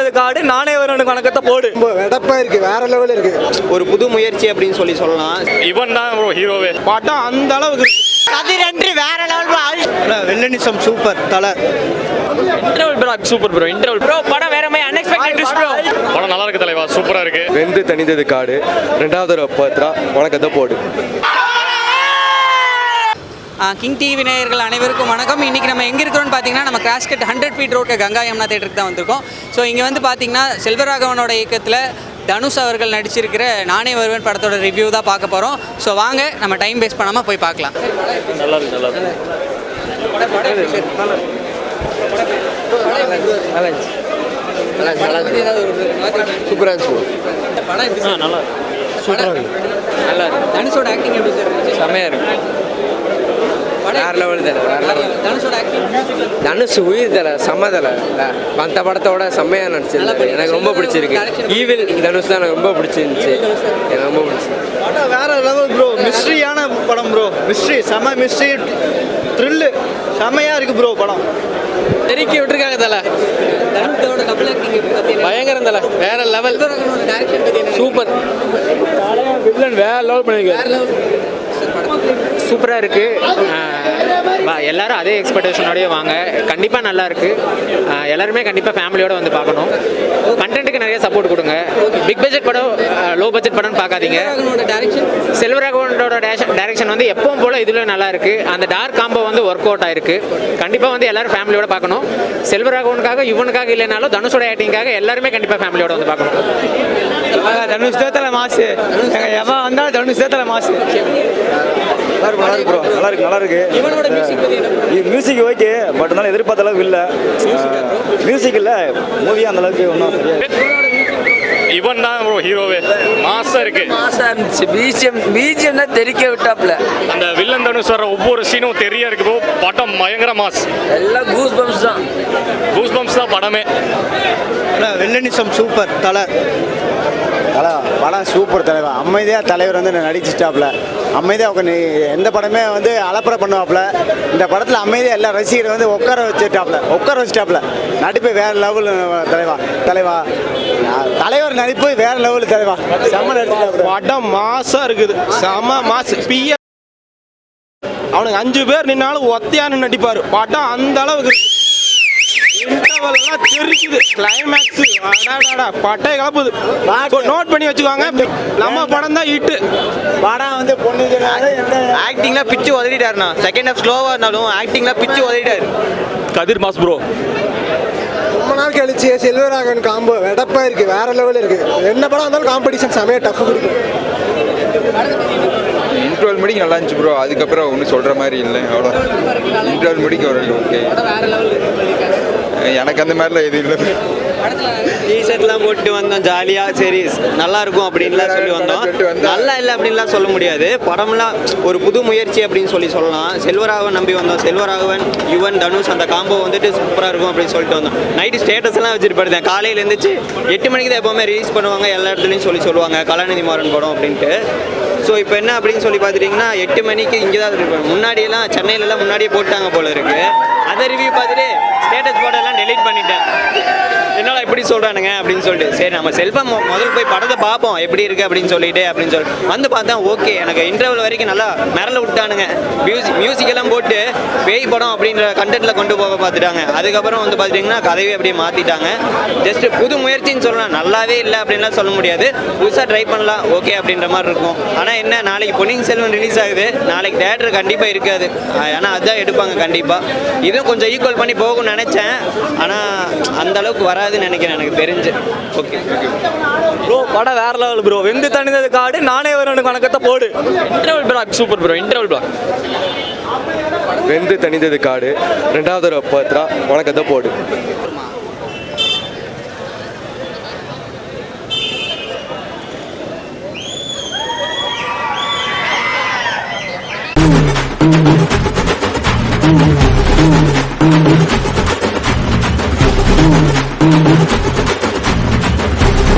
தணிந்தது காடு நானே வருவனுக்கு வணக்கத்தை போடு. ரொம்ப வெடப்பா இருக்கு வேற லெவல் இருக்கு. ஒரு புது முயற்சி அப்படின்னு சொல்லி சொல்லலாம். இவன் தான் ஹீரோவே படம் அந்த அளவுக்கு கதிரன்று வேற லெவல் வெள்ளனிசம் சூப்பர் தலை. Interval bro super bro interval bro படம் வேற மாதிரி அன்எக்ஸ்பெக்டட் ட்விஸ்ட் ப்ரோ படம் நல்லா இருக்கு தலைவா சூப்பரா இருக்கு. வெந்து தணிந்தது காடு. ரெண்டாவது பத்ரா வணக்கத்தை போடு. கிங் டிவி நேயர்கள் அனைவருக்கும் வணக்கம். இன்றைக்கி நம்ம எங்கே இருக்கிறோம்னு பார்த்தீங்கன்னா நம்ம கிராஸ்கட் ஹண்ட்ரட் ஃபீட் ரோட்க்கு கங்கா யமுனா தேட்டருக்கு தான் வந்திருக்கோம். ஸோ இங்கே வந்து பார்த்தீங்கன்னா செல்வராகவனோட இயக்கத்தில் தனுஷ் அவர்கள் நடிச்சிருக்கிற நானே வருவேன் படத்தோட ரிவ்யூ தான் பார்க்க போகிறோம் ஸோ வாங்க நம்ம டைம் வேஸ்ட் பண்ணாமல் போய் பார்க்கலாம். நல்லா இருக்கு நல்லா இருக்கு. சூப்பராக இருந்துச்சு? நல்லா சூப்பராக நல்லா இருக்கு. தனுஷோட ஆக்டிங் எப்படி சார் இருந்துச்சு? செம்மையா இருக்கு. படம் வேற லெவல் தலை வேற லெவல் தனுஷ் உயிர் தலை செம்ம தலை. மற்ற படத்தோட செம்மையா நடிச்சிருக்கு எனக்கு ரொம்ப பிடிச்சிருக்கு. ஈவில் தனுஷ் தான் எனக்கு ரொம்ப பிடிச்சிருந்துச்சு. எனக்கு ரொம்ப பிடிச்சி வேற லெவல் ப்ரோ மிஸ்ட்ரியான படம் ப்ரோ மிஸ்ட்ரி செம மிஸ்ட்ரி த்ரில்லு செமையா இருக்கு ப்ரோ படம். தெருக்கி விட்டுருக்காங்க தலை. பயங்கரம் தலை. வேற லெவல் சூப்பர் வில்லன் வேற லெவல் பண்ணிருக்காரு சூப்பராக இருக்குது எல்லாரும் அதே எக்ஸ்பெக்டேஷனோடய வாங்க. கண்டிப்பாக நல்லா இருக்கு. அஹ் எல்லாருமே கண்டிப்பாக ஃபேமிலியோட வந்து பார்க்கணும். கண்டென்ட்டுக்கு நிறைய சப்போர்ட் கொடுங்க. பிக் பட்ஜெட் படம் லோ பட்ஜெட் படம்னு பார்க்காதீங்க. செல்வராகவனோட டேரக்ஷன் செல்வராகவனோட டைரக்ஷன் வந்து எப்பவும் போல இதுல நல்லா இருக்கு. அந்த டார்க் காம்போ வந்து ஒர்க் அவுட் ஆயிருக்கு. கண்டிப்பாக வந்து எல்லாரும் ஃபேமிலியோட பார்க்கணும். செல்வராகவனுக்காக இவனுக்காக இல்லைனாலும் தனுஷோட ஆக்டிங்காக எல்லாருமே கண்டிப்பாக ஃபேமிலியோட வந்து பார்க்கணும். தனுஷ் மாசு. எவன் வந்தாலும் தனுஷ் தேத்தல மாசு. நல்லா இருக்கு ப்ரோ நல்லா இருக்கு நல்லா இருக்கு இவனோட மியூசிக் ஓகே பட் இருந்தாலும் எதிர்பார்த்த அளவுக்கு இல்லை. மியூசிக் இல்லை. மூவி அந்த அளவுக்கு ஒன்றும் சரியா இவன் தான் ப்ரோ ஹீரோவே மாசா இருக்கு. மாசா இருந்துச்சு. பிஜிஎம் பிஜிஎம் தான் தெறிக்க விட்டாப்ல. அந்த வில்லன் தனுஷ் வர ஒவ்வொரு சீனும் தெரிய இருக்கு ப்ரோ படம் பயங்கர மாஸ் எல்லாம் கூஸ் பம்ப்ஸ் தான். கூஸ் பம்ப்ஸ் தான் படமே. வெள்ளனிசம் சூப்பர் தலை. தலை படம் சூப்பர் தலைவர் அமைதியாக தலைவர் வந்து நடிச்சிட்டாப்புல அமைதியாக உட்காந்து எந்த படமே வந்து அலப்பறை பண்ணுவாப்புல இந்த படத்தில் அமைதியாக எல்லா ரசிகரை வந்து உட்கார வச்சுட்டாப்புல உட்கார வச்சுட்டாப்புல நடிப்பு வேற லெவல் தலைவா தலைவா. தலைவர் நடிப்பு வேற லெவல் தலைவா. செம்ம நடிச்சிட்டாப்புல படம் மாசா இருக்குது. செம மாசு. பிஎ அவனுக்கு அஞ்சு பேர் நின்னாலும் ஒத்தையான்னு நடிப்பாரு. படம் அந்த அளவுக்கு எல்லாம் தெரிக்குது கிளைமேக்ஸ் அடாடாடா பட்டை. கலப்புது நோட் பண்ணி வச்சுக்கோங்க. நம்ம படம் தான் ஹிட்டு படம் வந்து பொண்ணு ஆக்டிங்லாம் பிச்சு உதறிட்டாருண்ணா. செகண்ட் ஹாஃப் ஸ்லோவாக இருந்தாலும் ஆக்டிங்லாம் பிச்சு உதறிட்டாரு. கதிர் மாஸ் ப்ரோ ரொம்ப நாள் கழிச்சு செல்வராகவன் காம்போ வெடப்பா இருக்கு. வேற லெவல் இருக்கு. என்ன படம் இருந்தாலும் காம்படிஷன் செமையா டஃப் இருக்கு. இன்டர்வல் முடிக்கு நல்லா இருந்துச்சு ப்ரோ அதுக்கப்புறம் ஒன்றும் சொல்கிற மாதிரி இல்லை. அவ்வளோ இன்டர்வல் முடிக்கு ஒரு ஓகே வேற லெவல் பண்ணியிருக்காரு எனக்கு அந்த மாதிரிலாம் எதுவும் இல்லை. டிஷர்ட்லாம் போட்டு வந்தோம் ஜாலியாக சரி நல்லா இருக்கும் அப்படின்லாம் சொல்லி வந்தோம். நல்லா இல்லை அப்படின்லாம் சொல்ல முடியாது. படம்லாம் ஒரு புது முயற்சி அப்படின்னு சொல்லி சொல்லலாம். செல்வராகவன் நம்பி வந்தோம். செல்வராகவன் யுவன் தனுஷ் அந்த காம்போ வந்துட்டு சூப்பராக இருக்கும் அப்படின்னு சொல்லிட்டு வந்தோம். நைட்டு ஸ்டேட்டஸ் எல்லாம் வச்சுட்டு படுத்தேன் காலையில் எழுந்திரிச்சு எட்டு மணிக்கு தான் எப்போவுமே ரிலீஸ் பண்ணுவாங்க. எல்லா இடத்துலையும் சொல்லி சொல்லுவாங்க. கலாநிதி மாறன் படம் அப்படின்ட்டு. ஸோ இப்போ என்ன அப்படின்னு சொல்லி பார்த்துட்டிங்கன்னா எட்டு மணிக்கு இங்கே தான் இருப்பாங்க முன்னாடியெல்லாம் சென்னையிலலாம் முன்னாடியே போட்டாங்க போல இருக்கு. அதை ரிவ்யூ பார்த்துட்டு ஸ்டேட்டஸ் போட்டெல்லாம் டெலீட் பண்ணிட்டேன். என்னடா இப்படி சொல்கிறானுங்க அப்படின்னு சொல்லிட்டு சரி நம்ம செல்ஃபம் முதல்ல போய் படத்தை பார்ப்போம் எப்படி இருக்குது அப்படின்னு சொல்லிட்டு அப்படின்னு சொல்லிட்டு வந்து பார்த்தா ஓகே எனக்கு இன்டர்வல் வரைக்கும் நல்லா மிரள விட்டானுங்க. மியூசிக் மியூசிக் எல்லாம் போட்டு பேய் படம் அப்படின்ற கண்டென்ட்டில் கொண்டு போக பார்த்துட்டாங்க. அதுக்கப்புறம் வந்து பார்த்துட்டிங்கன்னா கதையை அப்படியே மாற்றிட்டாங்க ஜஸ்ட் புது முயற்சின்னு சொல்லலாம் நல்லாவே இல்லை அப்படின்லாம் சொல்ல முடியாது. புதுசாக ட்ரை பண்ணலாம் ஓகே அப்படின்ற மாதிரி இருக்கும். ஆனால் என்ன நாளைக்கு பொன்னியின் செல்வன் ரிலீஸ் ஆகுது. நாளைக்கு தேட்டர் கண்டிப்பாக இருக்காது. ஆனால் அதுதான் எடுப்பாங்க கண்டிப்பாக இதுவும் கொஞ்சம் ஈக்குவல் பண்ணி போகும்னு நினச்சேன். ஆனால் அந்த அளவுக்கு வராதுன்னு நினைக்கிறேன். எனக்கு தெரிஞ்சு. ஓகே ப்ரோ படம் வேற லெவல் ப்ரோ வெந்து தணிந்தது காடு நானே வருவனுக்கு வணக்கத்தை போடு. Interval bro super bro interval bro வெந்து தணிந்தது காடு. ரெண்டாவது தடவை வணக்கத்தை போடு.